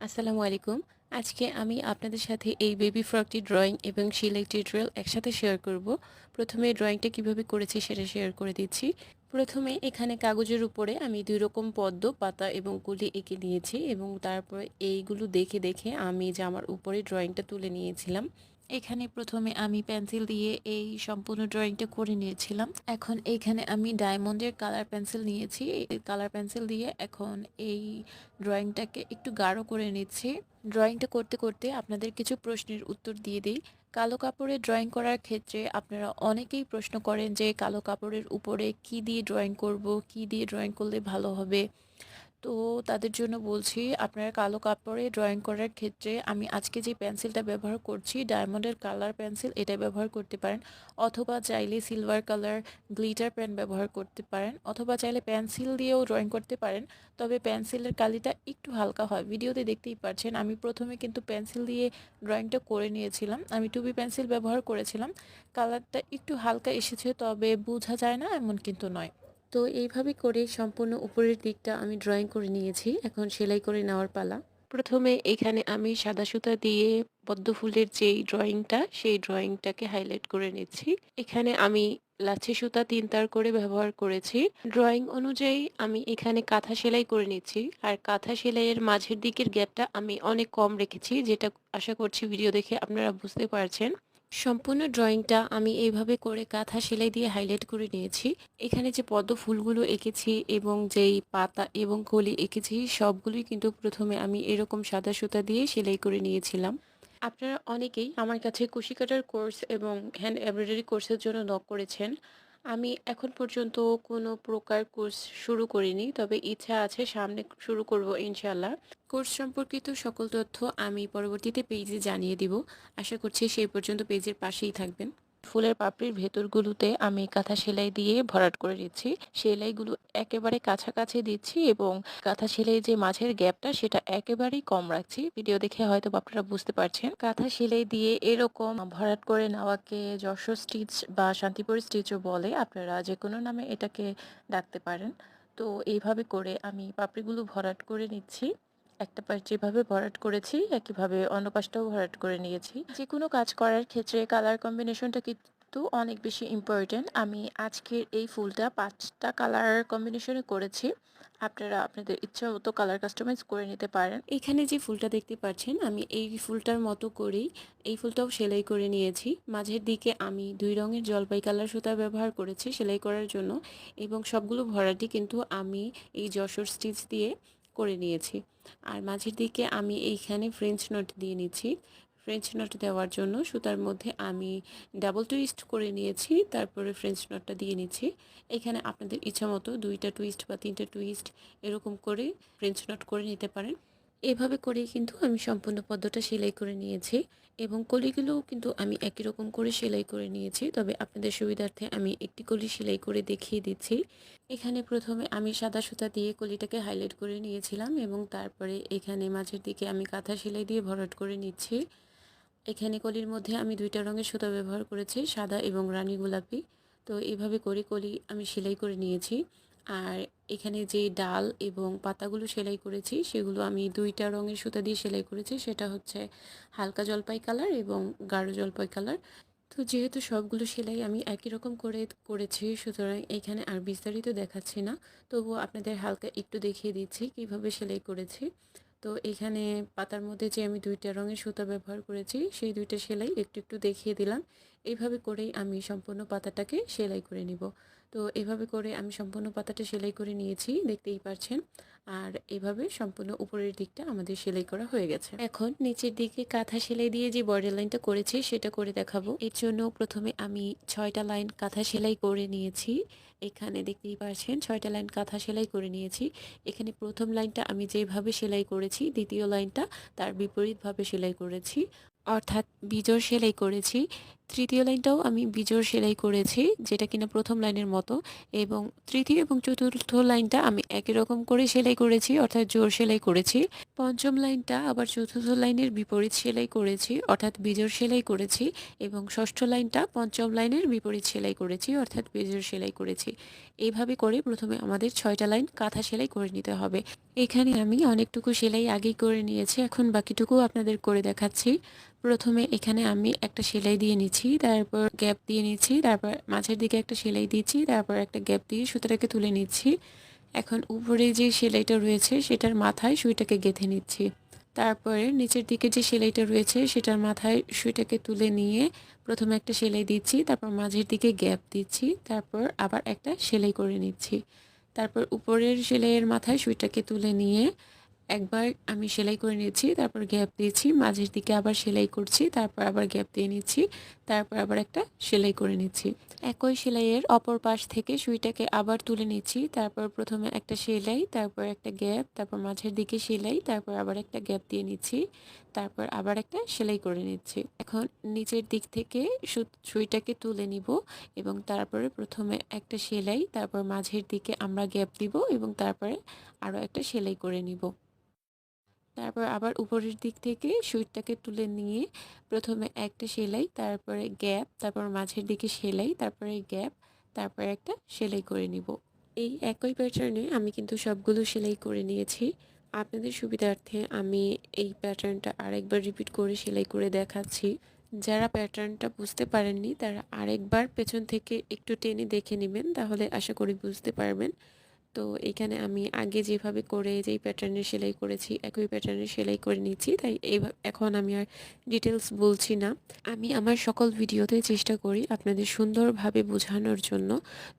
আসসালামু আলাইকুম। আজকে আমি আপনাদের সাথে এই বেবি ফ্রকটি ড্রয়িং এবং সেলাই টিউটোরিয়াল একসাথে শেয়ার করব। প্রথমে ড্রয়িংটা কীভাবে করেছি সেটা শেয়ার করে দিচ্ছি। প্রথমে এখানে কাগজের উপরে আমি দুই রকম পদ্ম, পাতা এবং কুলি এঁকে নিয়েছি এবং তারপরে এইগুলো দেখে দেখে আমি যে আমার উপরে ড্রয়িংটা তুলে নিয়েছিলাম। এখানে প্রথমে আমি পেন্সিল দিয়ে এই সম্পূর্ণ ড্রয়িংটা করে নিয়েছিলাম। এখন এইখানে আমি ডায়মন্ডের কালার পেন্সিল নিয়েছি। কালার পেন্সিল দিয়ে এখন এই ড্রয়িংটাকে একটু গাঢ় করে নিচ্ছি। ড্রয়িংটা করতে করতে আপনাদের কিছু প্রশ্নের উত্তর দিয়ে দিই। কালো কাপড়ে ড্রয়িং করার ক্ষেত্রে আপনারা অনেকেই প্রশ্ন করেন যে কালো কাপড়ের উপরে কি দিয়ে ড্রয়িং করব, কি দিয়ে ড্রয়িং করলে ভালো হবে? তো তাদের জন্য বলছি, আপনারা কালো কাপড়ে ড্রয়িং করার ক্ষেত্রে আমি আজকে যে পেন্সিলটা ব্যবহার করছি ডায়মন্ডের কালার পেন্সিল এটা ব্যবহার করতে পারেন। অথবা চাইলে সিলভার কালার গ্লিটার পেন ব্যবহার করতে পারেন। অথবা চাইলে পেন্সিল দিয়েও ড্রয়িং করতে পারেন। তবে পেন্সিলের কালিটা একটু হালকা হয়। ভিডিওতে দেখতেই পাচ্ছেন আমি প্রথমে কিন্তু পেন্সিল দিয়ে ড্রয়িংটা করে নিয়েছিলাম। আমি টুবি পেন্সিল ব্যবহার করেছিলাম। কালারটা একটু হালকা এসেছে, তবে বোঝা যায় না, এমন কিন্তু নয়। তো এইভাবে করে সম্পূর্ণ উপরের দিকটা আমি ড্রয়িং করে নিয়েছি। এখন সেলাই করে নেওয়ার পালা। প্রথমে এখানে আমি সাদা সুতা দিয়ে পদ্ম ফুলের যেই ড্রয়িংটা সেই ড্রয়িংটাকে হাইলাইট করে নিচ্ছি। এখানে আমি লাচ্ছি সুতা তিন তার করে ব্যবহার করেছি। ড্রয়িং অনুযায়ী আমি এখানে কাঁথা সেলাই করে নিচ্ছি। আর কাঁথা সেলাইয়ের মাঝের দিকের গ্যাপটা আমি অনেক কম রেখেছি, যেটা আশা করছি ভিডিও দেখে আপনারা বুঝতে পারছেন। সম্পূর্ণ ড্রয়িংটা আমি এইভাবে করে কাঁথা সেলাই দিয়ে হাইলাইট করে নিয়েছি। এখানে যে পদ্ম ফুলগুলো এঁকেছি এবং যেই পাতা এবং কলি এঁকেছি, সবগুলোই কিন্তু প্রথমে আমি এরকম সাদা সুতা দিয়ে সেলাই করে নিয়েছিলাম। আপনারা অনেকেই আমার কাছে কুশি কাটার কোর্স এবং হ্যান্ড এমব্রয়ডারি কোর্সের জন্য নক করেছেন। আমি এখন পর্যন্ত কোনো প্রকার কোর্স শুরু করিনি, তবে ইচ্ছা আছে সামনে শুরু করব ইনশাল্লাহ কোর্স সম্পর্কিত সকল তথ্য আমি পরবর্তীতে পেজে জানিয়ে দিব। আশা করছি সেই পর্যন্ত পেজের পাশেই থাকবেন। ফুলের পাপড়ির ভেতরগুলোতে আমি কাঁথা সেলাই দিয়ে ভরাট করে দিচ্ছি সেলাইগুলো একেবারে কাছাকাছি দিচ্ছি এবং কাঁথা সেলাই যে মাঝের গ্যাপটা সেটা একেবারেই কম রাখছি। ভিডিও দেখে হয়তো আপনারা বুঝতে পারছেন। কাঁথা সেলাই দিয়ে এরকম ভরাট করে নেওয়াকে যশোর স্টিচ বা শান্তিপুর স্টিচও বলে। আপনারা যে কোনো নামে এটাকে ডাকতে পারেন। তো এইভাবে করে আমি পাপড়িগুলো ভরাট করে নিচ্ছি। একটা পাশ যেভাবে ভরাট করেছি, একইভাবে অন্য পাশটাও ভরাট করে নিয়েছি। যে কোনো কাজ করার ক্ষেত্রে কালার কম্বিনেশনটা কিন্তু অনেক বেশি ইম্পর্টেন্ট আমি আজকের এই ফুলটা পাঁচটা কালার কম্বিনেশনে করেছি। আপনারা আপনাদের ইচ্ছা মতো কালার কাস্টমাইজ করে নিতে পারেন। এখানে যে ফুলটা দেখতে পাচ্ছেন, আমি এই ফুলটার মতো করেই এই ফুলটাও সেলাই করে নিয়েছি। মাঝের দিকে আমি দুই রঙের জলপাই কালার সুতা ব্যবহার করেছি সেলাই করার জন্য এবং সবগুলো ভরাটি কিন্তু আমি এই যশোর স্টিচ দিয়ে করে নিয়েছি। আর মাঝের দিকে আমি এইখানে ফ্রেঞ্চ নট দিয়ে নিচ্ছি। ফ্রেঞ্চ নট দেওয়ার জন্য সুতার মধ্যে আমি ডাবল টুইস্ট করে নিয়েছি, তারপরে ফ্রেঞ্চ নটটা দিয়ে নিচ্ছি। এখানে আপনাদের ইচ্ছা মতো দুইটা টুইস্ট বা তিনটা টুইস্ট এরকম করে ফ্রেঞ্চ নট করে নিতে পারেন। এভাবে করেই কিন্তু আমি সম্পূর্ণ পদ্মটা সেলাই করে নিয়েছি এবং কলিগুলোও কিন্তু আমি একই রকম করে সেলাই করে নিয়েছি। তবে আপনাদের সুবিধার্থে আমি একটি কলি সেলাই করে দেখিয়ে দিচ্ছি। এখানে প্রথমে আমি সাদা সুতা দিয়ে কলিটাকে হাইলাইট করে নিয়েছিলাম এবং তারপরে এখানে মাঝের দিকে আমি কাঁথা সেলাই দিয়ে ভরাট করে নিচ্ছি। এখানে কলির মধ্যে আমি দুইটা রঙের সুতা ব্যবহার করেছি, সাদা এবং রানী গোলাপি। তো এভাবে করে কলি আমি সেলাই করে নিয়েছি। আর এখানে যে ডাল এবং পাতাগুলো সেলাই করেছি, সেগুলো আমি দুইটা রঙের সুতা দিয়ে সেলাই করেছি। সেটা হচ্ছে হালকা জলপাই কালার এবং গাঢ় জলপাই কালার। তো যেহেতু সবগুলো সেলাই আমি একই রকম করে করেছি, সুতরাং এখানে আর বিস্তারিত দেখাচ্ছি না। তবুও আপনাদের হালকা একটু দেখিয়ে দিচ্ছি কীভাবে সেলাই করেছি। তো এখানে পাতার মধ্যে যে আমি দুইটা রঙের সুতা ব্যবহার করেছি, সেই দুইটা সেলাই একটু একটু দেখিয়ে দিলাম। এইভাবে করেই আমি সম্পূর্ণ পাতাটাকে সেলাই করে নিব। তো এভাবে করে আমি সম্পূর্ণ পাতাটা সেলাই করে নিয়েছি, দেখতেই পারছেন। আর এভাবে সম্পূর্ণ উপরের দিকটা আমাদের সেলাই করা হয়ে গেছে। এখন নিচের দিকে কাঁথা সেলাই দিয়ে যে বর্ডার লাইনটা করেছি সেটা করে দেখাবো। এর জন্য প্রথমে আমি ছয়টা লাইন কাঁথা সেলাই করে নিয়েছি। এখানে দেখতেই পাচ্ছেন ছয়টা লাইন কাঁথা সেলাই করে নিয়েছি। এখানে প্রথম লাইনটা আমি যেভাবে সেলাই করেছি, দ্বিতীয় লাইনটা তার বিপরীতভাবে সেলাই করেছি। অর্থাৎ বিজোড় সেলাই করেছি। তৃতীয় লাইনটাও আমি বিজোড় সেলাই করেছি, যেটা কিনা প্রথম লাইনের মতো। এবং তৃতীয় এবং চতুর্থ লাইনটা আমি একই রকম করে সেলাই করেছি, অর্থাৎ জোর সেলাই করেছি। পঞ্চম লাইনটা আবার চতুর্থ লাইনের বিপরীত সেলাই করেছি, অর্থাৎ বিজোড় সেলাই করেছি। এবং ষষ্ঠ লাইনটা পঞ্চম লাইনের বিপরীত সেলাই করেছি, অর্থাৎ বিজোড় সেলাই করেছি। এইভাবে করে প্রথমে আমাদের ছয়টা লাইন কাঁথা সেলাই করে নিতে হবে। এখানে আমি অনেকটুকু সেলাই আগেই করে নিয়েছি, এখন বাকিটুকু আপনাদের করে দেখাচ্ছি। প্রথমে এখানে আমি একটা সেলাই দিয়ে নিচ্ছি, তারপর গ্যাপ দিয়ে নিচ্ছি, তারপর মাঝের দিকে একটা সেলাই দিচ্ছি, তারপর একটা গ্যাপ দিয়ে সুতাটাকে তুলে নিচ্ছি। এখন উপরে যে সেলাইটা রয়েছে সেটার মাথায় সুইটাকে গেঁথে নিচ্ছি। তারপরে নিচের দিকে যে সেলাইটা রয়েছে সেটার মাথায় সুইটাকে তুলে নিয়ে প্রথমে একটা সেলাই দিচ্ছি, তারপর মাঝের দিকে গ্যাপ দিচ্ছি, তারপর আবার একটা সেলাই করে নিচ্ছি। তারপর উপরের সেলাইয়ের মাথায় সুইটাকে তুলে নিয়ে একবার আমি সেলাই করে নিয়েছি, তারপর গ্যাপ দিয়েছি, মাঝের দিকে আবার সেলাই করছি, তারপর আবার গ্যাপ দিয়ে নিচ্ছি তারপর আবার একটা সেলাই করে নিচ্ছি একই সেলাইয়ের অপর পাশ থেকে সুইটাকে আবার তুলে নিচ্ছি তারপর প্রথমে একটা সেলাই, তারপর একটা গ্যাপ, তারপর মাঝের দিকে সেলাই, তারপর আবার একটা গ্যাপ দিয়ে নিচ্ছি তারপর আবার একটা সেলাই করে নিচ্ছি এখন নিচের দিক থেকে সুইটাকে তুলে নিব এবং তারপরে প্রথমে একটা সেলাই, তারপর মাঝের দিকে আমরা গ্যাপ দিব এবং তারপরে আরও একটা সেলাই করে নিব। তারপর আবার উপরের দিক থেকে সুইটটাকে তুলে নিয়ে প্রথমে একটা সেলাই, তারপরে গ্যাপ, তারপর মাঝের দিকে সেলাই, তারপরে গ্যাপ, তারপরে একটা সেলাই করে নিব। এই একই প্যাটার্নে আমি কিন্তু সবগুলো সেলাই করে নিয়েছি। আপনাদের সুবিধার্থে আমি এই প্যাটার্নটা আরেকবার রিপিট করে সেলাই করে দেখাচ্ছি। যারা প্যাটার্নটা বুঝতে পারেননি, তারা আরেকবার পেছন থেকে একটু টেনে দেখে নেবেন, তাহলে আশা করি বুঝতে পারবেন। তো এখানে আমি আগে যেভাবে করে যেই প্যাটার্নের সেলাই করেছি, একই প্যাটার্নের সেলাই করে নিচ্ছি। তাই এখন আমি আর ডিটেলস বলছি না। আমি আমার সকল ভিডিওতে চেষ্টা করি আপনাদের সুন্দরভাবে বোঝানোর জন্য।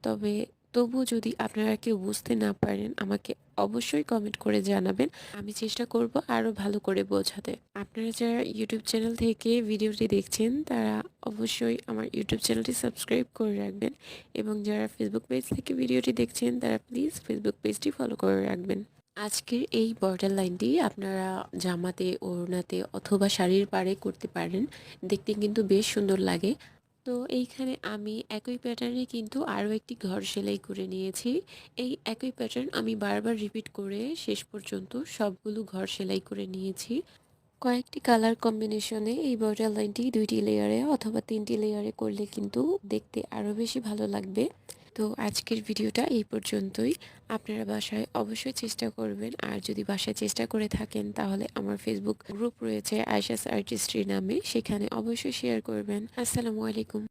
তবে তবু যদি আপনারা কেউ বুঝতে না পারেন, আমাকে অবশ্যই কমেন্ট করে জানাবেন। আমি চেষ্টা করব আরও ভালো করে বোঝাতে। আপনারা যারা ইউটিউব চ্যানেল থেকে ভিডিওটি দেখছেন, তারা অবশ্যই আমার ইউটিউব চ্যানেলটি সাবস্ক্রাইব করে রাখবেন এবং যারা ফেসবুক পেজ থেকে ভিডিওটি দেখছেন, তারা প্লিজ ফেসবুক পেজটি ফলো করে রাখবেন। আজকের এই বর্ডার লাইনটি আপনারা জামাতে, ওড়নাতে অথবা শাড়ির পাড়ে করতে পারেন। দেখতে কিন্তু বেশ সুন্দর লাগে। তো এইখানে আমি একই প্যাটার্নে কিন্তু আরও একটি ঘর সেলাই করে নিয়েছি। এই একই প্যাটার্ন আমি বারবার রিপিট করে শেষ পর্যন্ত সবগুলো ঘর সেলাই করে নিয়েছি। কয়েকটি কালার কম্বিনেশনে এই বর্ডার লাইনটি দুইটি লেয়ারে অথবা তিনটি লেয়ারে করলে কিন্তু দেখতে আরও বেশি ভালো লাগবে। তো আজকের ভিডিওটা এই পর্যন্তই। আপনারা বাসায় অবশ্যই চেষ্টা করবেন। আর যদি বাসায় চেষ্টা করে থাকেন, তাহলে আমার ফেসবুক গ্রুপ রয়েছে আয়সাস আর্টিস্ট্রি নামে। সেখানে অবশ্যই শেয়ার করবেন। আসসালামু আলাইকুম।